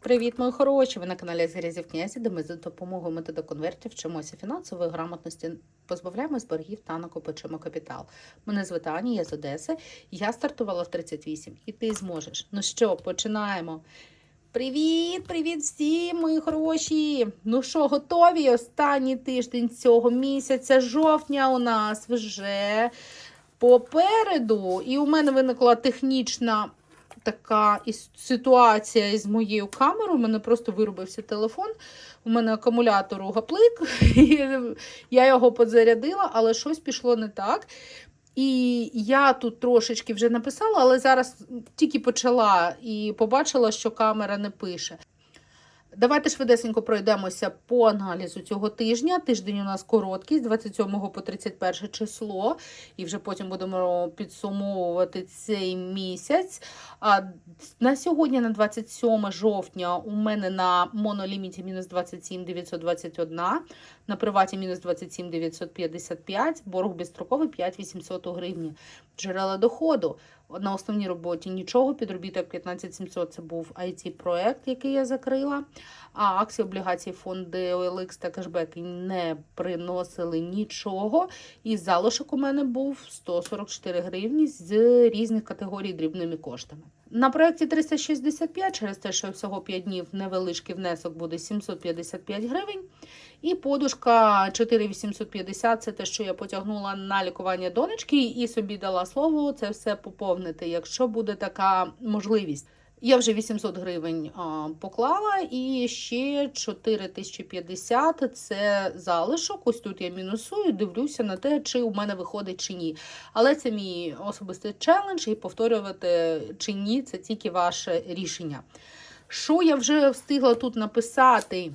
Привіт, мої хороші! Ви на каналі Згрязів князі, де ми за допомогою методу конвертів вчимося фінансової грамотності, позбавляємось боргів та накопичуємо капітал. Мене звати Аня, я з Одеси. Я стартувала в 38, і ти зможеш. Ну що, починаємо. Привіт, привіт всім, мої хороші! Ну що, готові? Останній тиждень цього місяця, жовтня у нас вже попереду. І у мене виникла технічна така ситуація із моєю камерою. У мене просто виробився телефон. У мене акумулятор угаплик. і Я його подзарядила, але щось пішло не так. І я тут трошечки вже написала, але зараз тільки почала і побачила, що камера не пише. Давайте швидесенько пройдемося по аналізу цього тижня. Тиждень у нас короткий, з 27 по 31 число, і вже потім будемо підсумовувати цей місяць. А на сьогодні, на 27 жовтня, у мене на моноліміті мінус 27 921, на приваті мінус 27 955, борг безстроковий 5 800 гривні. Джерела доходу. На основній роботі нічого, підробіток 15 700 це був IT-проект, який я закрила. А акції, облігації, фонди OLX та кешбеки не приносили нічого. І залишок у мене був 144 гривні з різних категорій дрібними коштами. На проєкті 365, через те, що всього 5 днів невеличкий внесок буде 755 гривень. І подушка 4850 це те, що я потягнула на лікування донечки, і собі дала слово це все поповнити, якщо буде така можливість. Я вже 800 гривень поклала, і ще 4050 це залишок. Ось тут я мінусую, дивлюся на те, чи у мене виходить чи ні. Але це мій особистий челендж, і повторювати чи ні, це тільки ваше рішення. Що я вже встигла тут написати?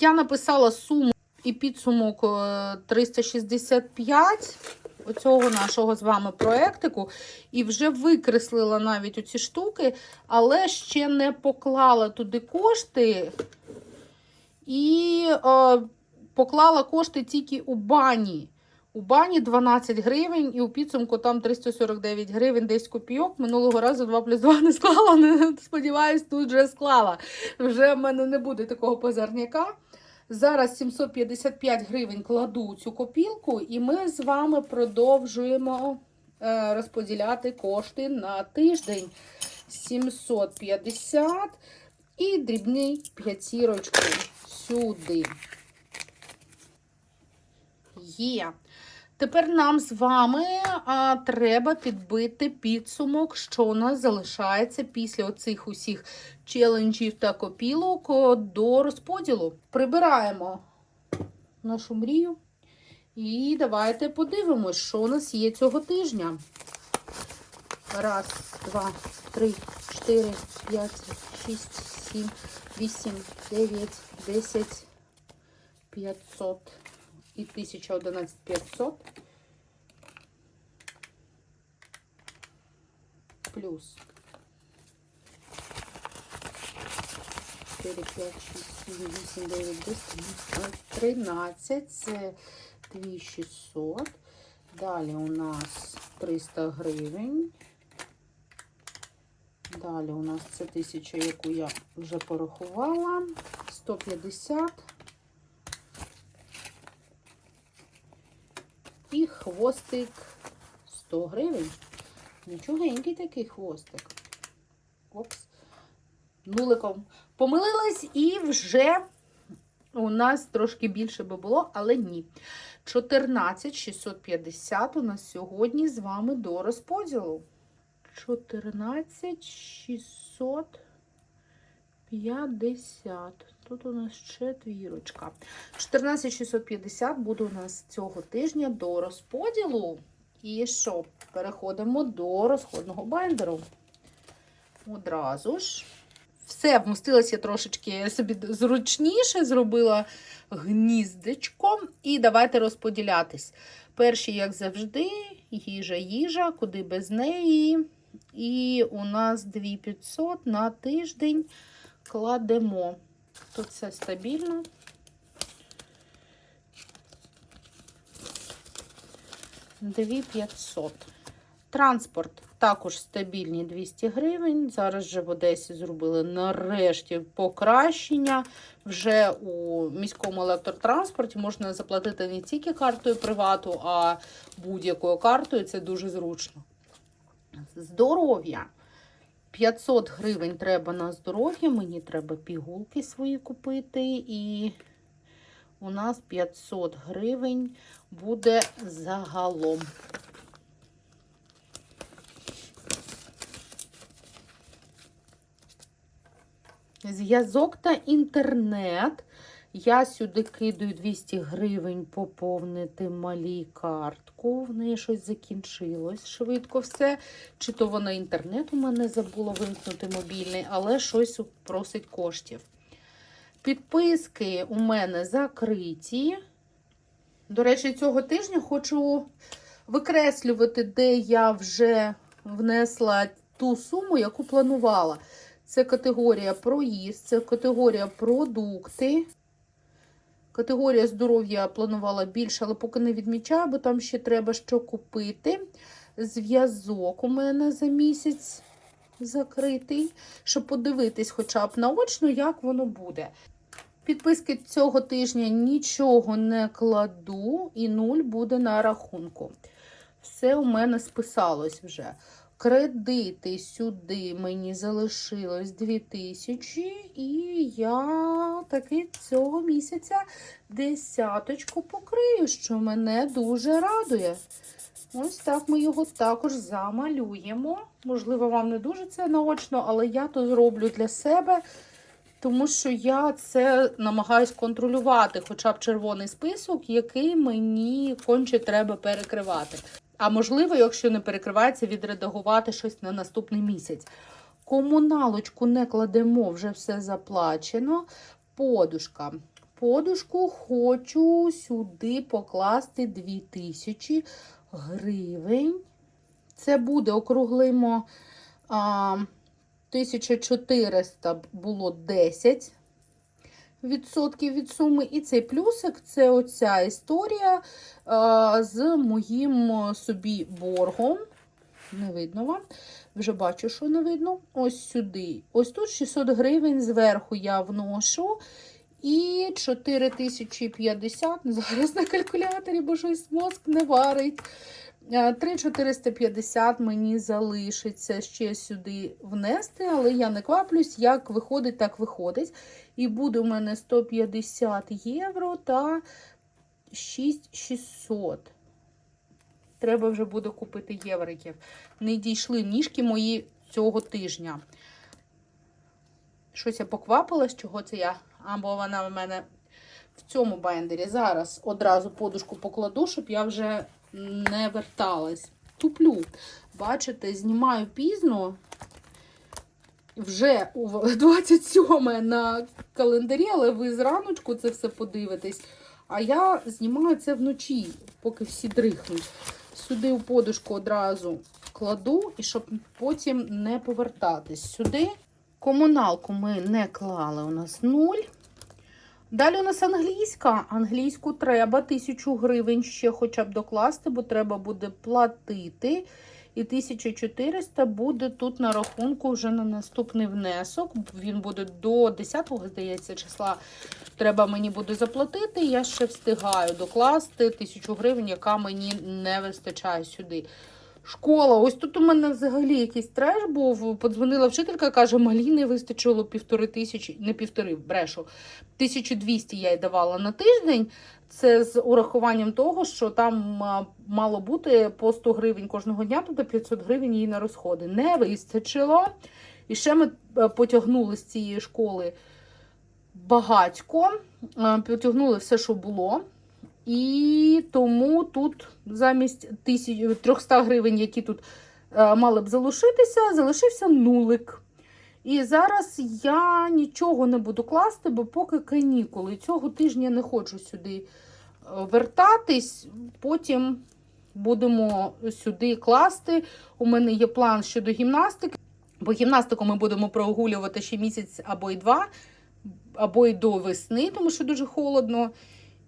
Я написала суму і підсумок е, 365 оцього нашого з вами проектику, і вже викреслила навіть оці штуки, але ще не поклала туди кошти і е, поклала кошти тільки у бані. У бані 12 гривень, і у підсумку там 349 гривень, 10 копійок. Минулого разу 2 плюс 2 не склала. Не сподіваюсь, тут вже склала. Вже в мене не буде такого позарняка. Зараз 755 гривень кладу цю копілку, і ми з вами продовжуємо е, розподіляти кошти на тиждень. 750 і дрібний п'ятірочки сюди. Є. Тепер нам з вами а, треба підбити підсумок, що у нас залишається після оцих усіх челенджів та копілок до розподілу. Прибираємо нашу мрію. І давайте подивимось, що у нас є цього тижня. Раз, два, три, чотири, п'ять, шість, сім, вісім, дев'ять, десять, п'ятсот і 1011 500 плюс 4, 5, 6, 7, 8, 9, 10, 13, це 2600. Далі у нас 300 гривень. Далі у нас це 1000, яку я вже порахувала. 150. І хвостик 100 гривень. Нічогенький такий хвостик. Опс. Нуликом помилилась і вже у нас трошки більше би було, але ні. 14 650 у нас сьогодні з вами до розподілу. 14 650. Тут у нас четвірочка. 14 650 буде у нас цього тижня до розподілу. І що? Переходимо до розходного байндеру. Одразу ж. Все, вмостилася трошечки собі зручніше, зробила гніздечко. І давайте розподілятись. Перші, як завжди, їжа, їжа, куди без неї. І у нас 2500 на тиждень кладемо. Тут все стабільно. Дві 500. Транспорт також стабільні 200 гривень. Зараз вже в Одесі зробили нарешті покращення. Вже у міському електротранспорті можна заплатити не тільки картою привату, а будь-якою картою. Це дуже зручно. Здоров'я. 500 гривень треба на здоров'я. Мені треба пігулки свої купити. І у нас 500 гривень буде загалом. Зв'язок та інтернет. Я сюди кидаю 200 гривень поповнити малій картку. В неї щось закінчилось швидко все. Чи то вона інтернет у мене забула вимкнути мобільний, але щось просить коштів. Підписки у мене закриті. До речі, цього тижня хочу викреслювати, де я вже внесла ту суму, яку планувала. Це категорія проїзд, це категорія продукти. Категорія здоров'я планувала більше, але поки не відмічаю, бо там ще треба що купити. Зв'язок у мене за місяць закритий, щоб подивитись хоча б наочно, як воно буде. Підписки цього тижня нічого не кладу, і нуль буде на рахунку. Все у мене списалось вже. Кредити сюди мені залишилось 2000, і я таки цього місяця десяточку покрию, що мене дуже радує. Ось так ми його також замалюємо. Можливо, вам не дуже це наочно, але я то зроблю для себе, тому що я це намагаюсь контролювати, хоча б червоний список, який мені конче треба перекривати. А можливо, якщо не перекривається, відредагувати щось на наступний місяць. Комуналочку не кладемо, вже все заплачено. Подушка. Подушку хочу сюди покласти 2000 гривень. Це буде, округлимо, а, 1400 було 10 відсотків від суми. І цей плюсик це оця історія а, з моїм собі боргом. Не видно вам. Вже бачу, що не видно. Ось сюди. Ось тут 600 гривень зверху я вношу. І 4050 зараз на калькуляторі, бо щось мозк не варить. 3450 мені залишиться ще сюди внести, але я не кваплюсь, як виходить, так виходить. І буде у мене 150 євро та 6600. Треба вже буде купити євриків. Не дійшли ніжки мої цього тижня. Щось я поквапилась, чого це я? Або вона в мене в цьому бендері. Зараз одразу подушку покладу, щоб я вже не верталась. Туплю. Бачите, знімаю пізно. Вже 27 на календарі, але ви зраночку це все подивитесь. А я знімаю це вночі, поки всі дрихнуть. Сюди у подушку одразу кладу, і щоб потім не повертатись. Сюди комуналку ми не клали, у нас нуль. Далі у нас англійська. Англійську треба тисячу гривень ще хоча б докласти, бо треба буде платити. І 1400 буде тут на рахунку вже на наступний внесок. Він буде до 10, здається, числа. Треба мені буде заплатити. Я ще встигаю докласти тисячу гривень, яка мені не вистачає сюди. Школа, ось тут у мене взагалі якийсь треш був. Подзвонила вчителька, каже, малі не вистачило півтори тисячі, не півтори, брешу. 1200 я й давала на тиждень. Це з урахуванням того, що там мало бути по 100 гривень кожного дня, тобто 500 гривень її на розходи. Не вистачило. І ще ми е, потягнули з цієї школи багатько, потягнули все, що було. І тому тут замість 300 гривень, які тут е, мали б залишитися, залишився нулик. І зараз я нічого не буду класти, бо поки канікули. Цього тижня не хочу сюди е, вертатись, потім будемо сюди класти. У мене є план щодо гімнастики, бо гімнастику ми будемо прогулювати ще місяць або й два, або й до весни, тому що дуже холодно.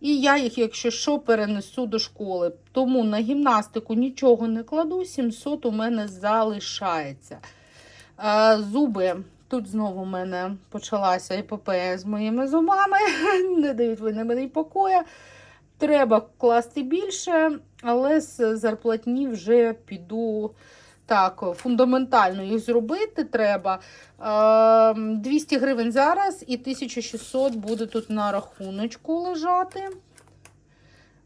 І я їх, якщо що, перенесу до школи. Тому на гімнастику нічого не кладу, 700 у мене залишається. Зуби. Тут знову у мене почалася епопея з моїми зубами. Не дають вони мені покоя. Треба класти більше, але з зарплатні вже піду так, фундаментально їх зробити треба. Е, 200 гривень зараз і 1600 буде тут на рахуночку лежати.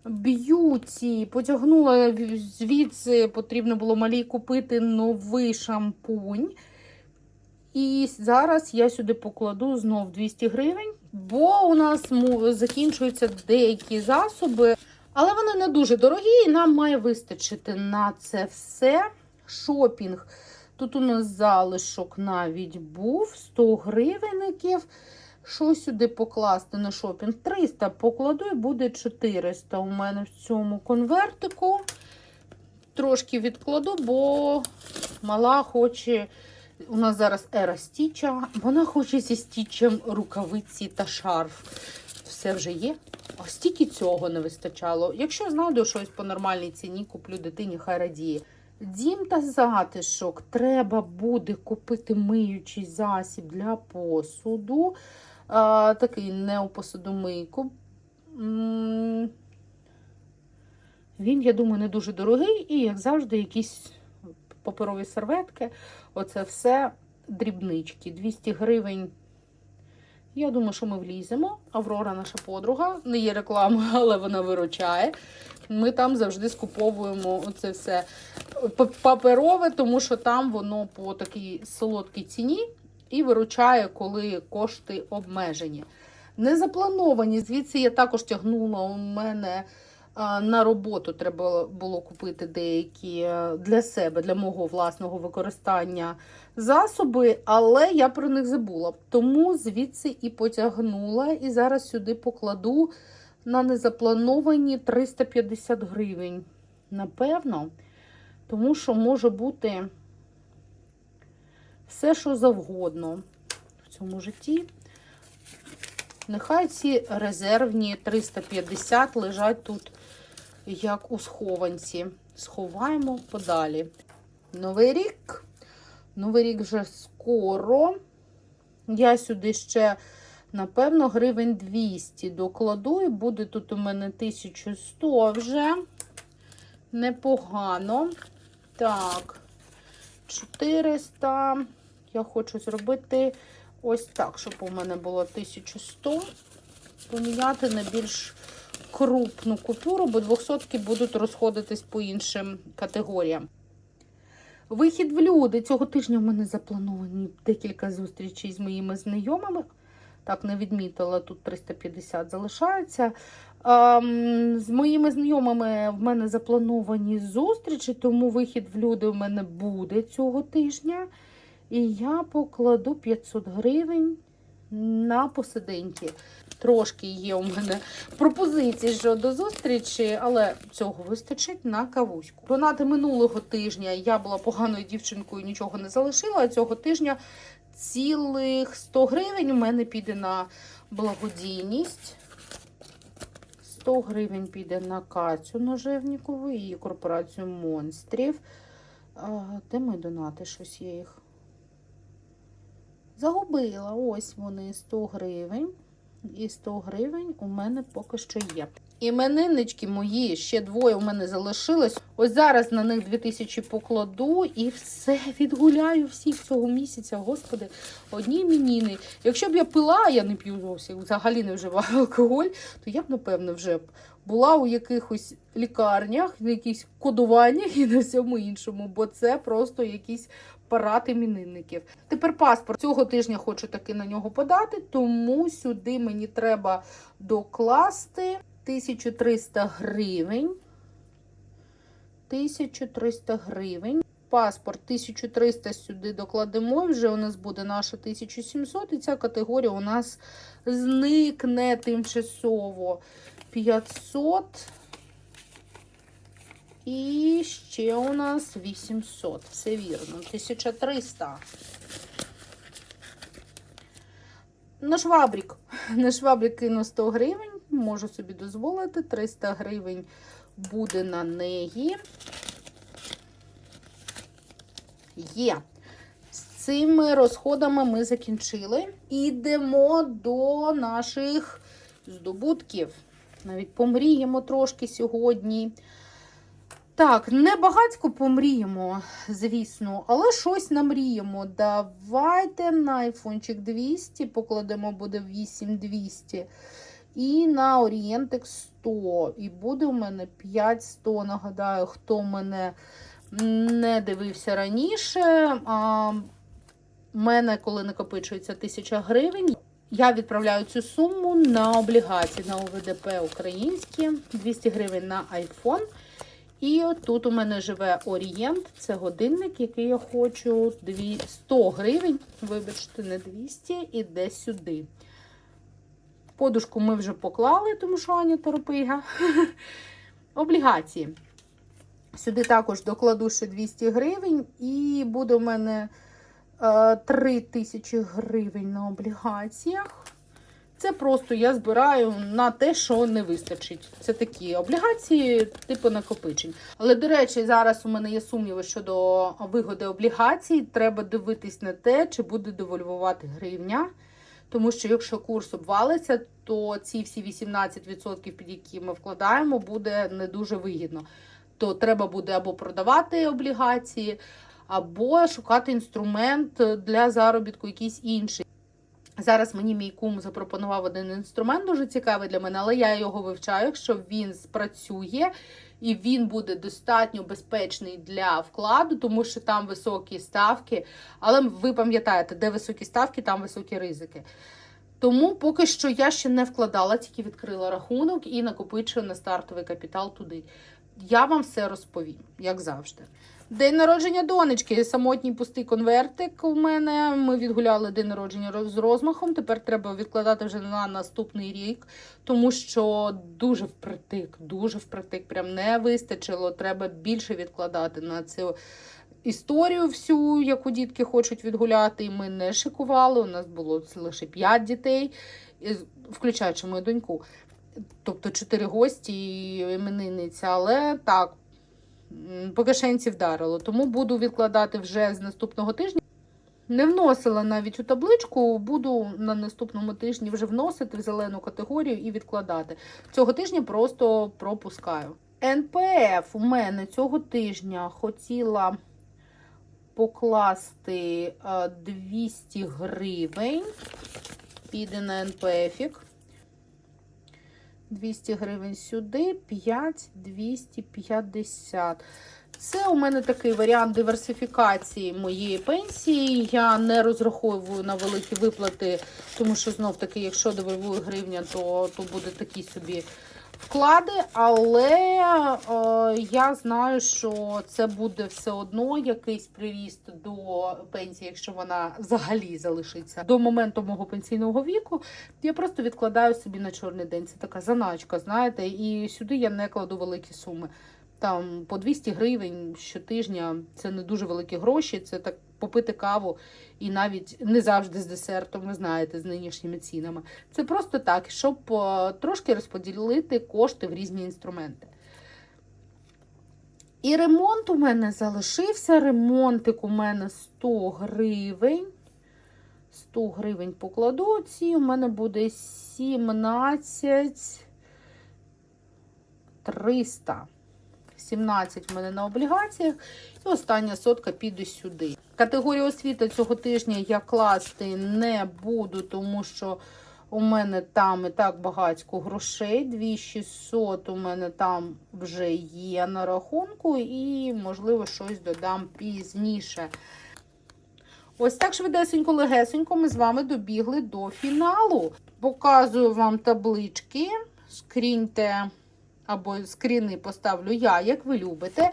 Б'юті, потягнула звідси, потрібно було малій купити новий шампунь. І зараз я сюди покладу знов 200 гривень, бо у нас закінчуються деякі засоби, але вони не дуже дорогі, і нам має вистачити на це все. Шопінг. Тут у нас залишок навіть був 100 гривенників. Що сюди покласти на шопінг? 300 покладу і буде 400 у мене в цьому конвертику. Трошки відкладу, бо мала хоче. У нас зараз ера стіча. Вона хоче зі стічем рукавиці та шарф. Все вже є. А стільки цього не вистачало. Якщо знайду щось по нормальній ціні, куплю дитині, хай радіє. Дім та затишок. Треба буде купити миючий засіб для посуду. А, такий неопосудомийку. Він, я думаю, не дуже дорогий, і, як завжди, якісь паперові серветки. Оце все дрібнички. 200 гривень. Я думаю, що ми вліземо. Аврора, наша подруга, не є реклама, але вона виручає. Ми там завжди скуповуємо оце все паперове, тому що там воно по такій солодкій ціні і виручає, коли кошти обмежені. Не заплановані. Звідси я також тягнула у мене на роботу. Треба було купити деякі е, для себе, для мого власного використання засоби, але я про них забула. Тому звідси і потягнула. І зараз сюди покладу на незаплановані 350 гривень. Напевно, тому що може бути все, що завгодно в цьому житті. Нехай ці резервні 350 лежать тут, як у схованці. Сховаємо подалі. Новий рік. Новий рік вже скоро. Я сюди ще, напевно, гривень 200 докладу, і буде тут у мене 1100 вже. Непогано. Так, 400. Я хочу зробити ось так, щоб у мене було 1100. Поміняти на більш крупну купюру, бо 200 будуть розходитись по іншим категоріям. Вихід в люди. Цього тижня в мене заплановані декілька зустрічей з моїми знайомими. Так, не відмітила, тут 350 залишається. Ем, з моїми знайомими в мене заплановані зустрічі, тому вихід в люди в мене буде цього тижня. І я покладу 500 гривень на посиденьки. Трошки є у мене пропозиції щодо зустрічі, але цього вистачить на кавуську. Донати минулого тижня я була поганою дівчинкою, нічого не залишила. А цього тижня цілих 100 гривень у мене піде на благодійність. 100 гривень піде на Кацю Ножевнікову і корпорацію монстрів. Де мої донати? Щось я їх загубила. Ось вони 100 гривень. І 100 гривень у мене поки що є. Імениннички мої, ще двоє у мене залишилось. Ось зараз на них 2000 покладу і все відгуляю всіх цього місяця. Господи, одні іменіни. Якщо б я пила, я не п'ю зовсім, взагалі не вживаю алкоголь, то я б, напевно, вже б була у якихось лікарнях, на якихось кодуваннях і на всьому іншому, бо це просто якісь парад іменинників. Тепер паспорт цього тижня хочу таки на нього подати, тому сюди мені треба докласти 1300 гривень. 1300 гривень. Паспорт 1300 сюди докладемо, вже у нас буде наша 1700, і ця категорія у нас зникне тимчасово 500. І ще у нас 800. Все вірно. 1300. На швабрик. На швабрик кину 100 гривень. можу собі дозволити. 300 гривень буде на неї. Є. З цими розходами ми закінчили. Ідемо до наших здобутків. Навіть помріємо трошки сьогодні. Так, не багатько помріємо, звісно, але щось намріємо. Давайте на айфончик 200 покладемо буде 8200. І на Орієнтик 100. І буде у мене 5100. Нагадаю, хто мене не дивився раніше. А, мене, коли накопичується 1000 гривень, я відправляю цю суму на облігації на ОВДП українські, 200 гривень на iPhone. І тут у мене живе Орієнт, це годинник, який я хочу 100 гривень, вибачте, не 200, іде сюди. Подушку ми вже поклали, тому що Аня торопига. Облігації. Сюди також докладу ще 200 гривень, і буде у мене е, 3 тисячі гривень на облігаціях. Це просто я збираю на те, що не вистачить. Це такі облігації, типу накопичень. Але, до речі, зараз у мене є сумніви щодо вигоди облігацій. Треба дивитись на те, чи буде девальвувати гривня. Тому що якщо курс обвалиться, то ці всі 18%, під які ми вкладаємо, буде не дуже вигідно. То треба буде або продавати облігації, або шукати інструмент для заробітку, якийсь інший. Зараз мені мій кум запропонував один інструмент, дуже цікавий для мене, але я його вивчаю, якщо він спрацює і він буде достатньо безпечний для вкладу, тому що там високі ставки. Але ви пам'ятаєте, де високі ставки, там високі ризики. Тому поки що я ще не вкладала, тільки відкрила рахунок і накопичую на стартовий капітал туди. Я вам все розповім, як завжди. День народження донечки, самотній пустий конвертик у мене. Ми відгуляли день народження з розмахом. Тепер треба відкладати вже на наступний рік, тому що дуже впритик, дуже впритик. Прям не вистачило. Треба більше відкладати на цю історію всю, яку дітки хочуть відгуляти. І ми не шикували. У нас було лише 5 дітей, включаючи мою доньку. Тобто чотири гості і іменинниця, але так, по кишенці вдарило. Тому буду відкладати вже з наступного тижня. Не вносила навіть у табличку, буду на наступному тижні вже вносити в зелену категорію і відкладати. Цього тижня просто пропускаю. НПФ у мене цього тижня хотіла покласти 200 гривень. Піде на НПФік. 200 гривень сюди, 5, 250. Це у мене такий варіант диверсифікації моєї пенсії. Я не розраховую на великі виплати, тому що знов таки, якщо девальвує гривня, то, то буде такий собі вклади. Але е, я знаю, що це буде все одно якийсь приріст до пенсії, якщо вона взагалі залишиться до моменту мого пенсійного віку. Я просто відкладаю собі на чорний день. Це така заначка, знаєте, і сюди я не кладу великі суми. Там по 200 гривень щотижня це не дуже великі гроші. Це так попити каву і навіть не завжди з десертом, ви знаєте, з нинішніми цінами. Це просто так, щоб трошки розподілити кошти в різні інструменти. І ремонт у мене залишився. Ремонтик у мене 100 гривень. 100 гривень покладу. Ці у мене буде 17 300. 17 в мене на облігаціях. І остання сотка піде сюди. Категорію освіти цього тижня я класти не буду, тому що у мене там і так багатько грошей. 2600 у мене там вже є на рахунку, і, можливо, щось додам пізніше. Ось так швидесенько, легесенько ми з вами добігли до фіналу. Показую вам таблички. Скріньте або скріни поставлю я, як ви любите.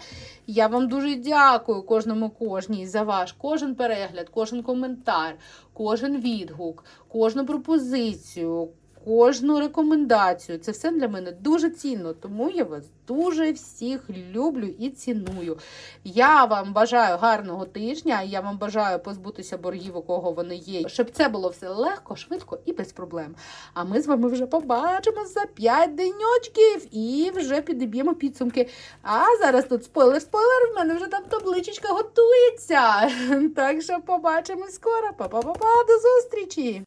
Я вам дуже дякую кожному кожній за ваш кожен перегляд, кожен коментар, кожен відгук, кожну пропозицію, кожну рекомендацію. Це все для мене дуже цінно, тому я вас дуже всіх люблю і ціную. Я вам бажаю гарного тижня. Я вам бажаю позбутися боргів, у кого вони є, щоб це було все легко, швидко і без проблем. А ми з вами вже побачимо за 5 деньочків і вже підіб'ємо підсумки. А зараз тут спойлер, спойлер, в мене вже там табличечка готується. Так що побачимо скоро. Па-па-па-па, до зустрічі!